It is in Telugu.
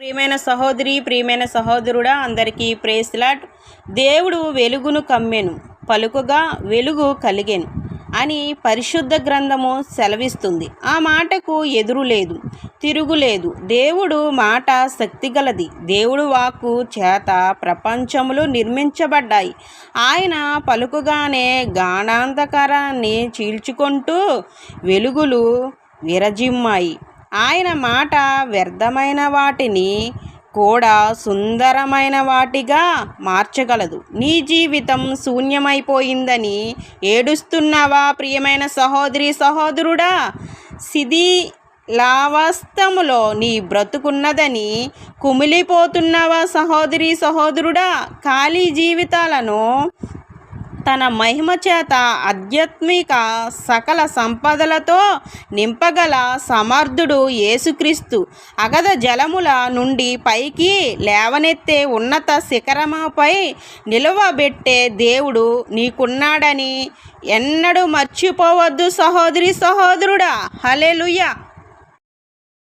ప్రియమైన సహోదరి ప్రియమైన సహోదరుడా అందరికీ ప్రేస్లాట్ దేవుడు వెలుగును కమ్మెను పలుకుగా వెలుగు కలిగెను అని పరిశుద్ధ గ్రంథము సెలవిస్తుంది. ఆ మాటకు ఎదురు లేదు తిరుగులేదు దేవుడు మాట శక్తిగలది దేవుడు వాక్కు చేత ప్రపంచములు నిర్మించబడ్డాయి. ఆయన పలుకుగానే గాఢాంధకారాన్ని చీల్చుకుంటూ వెలుగులు విరజిమ్మాయి. ఆయన మాట వ్యర్థమైన వాటిని కూడా సుందరమైన వాటిగా మార్చగలదు. నీ జీవితం శూన్యమైపోయిందని ఏడుస్తున్నావా ప్రియమైన సహోదరి సహోదరుడా? సిది లావాస్తములో నీ బ్రతుకున్నదని కుమిలిపోతున్నావా సహోదరి సహోదరుడా? ఖాళీ జీవితాలను తన మహిమ చేత ఆధ్యాత్మిక సకల సంపదలతో నింపగల సమర్థుడు యేసుక్రీస్తు. అగధ జలముల నుండి పైకి లేవనెత్తే ఉన్నత శిఖరముపై నిలువబెట్టే దేవుడు నీకున్నాడని ఎన్నడూ మర్చిపోవద్దు సహోదరి సహోదరుడా. హలెలుయ్య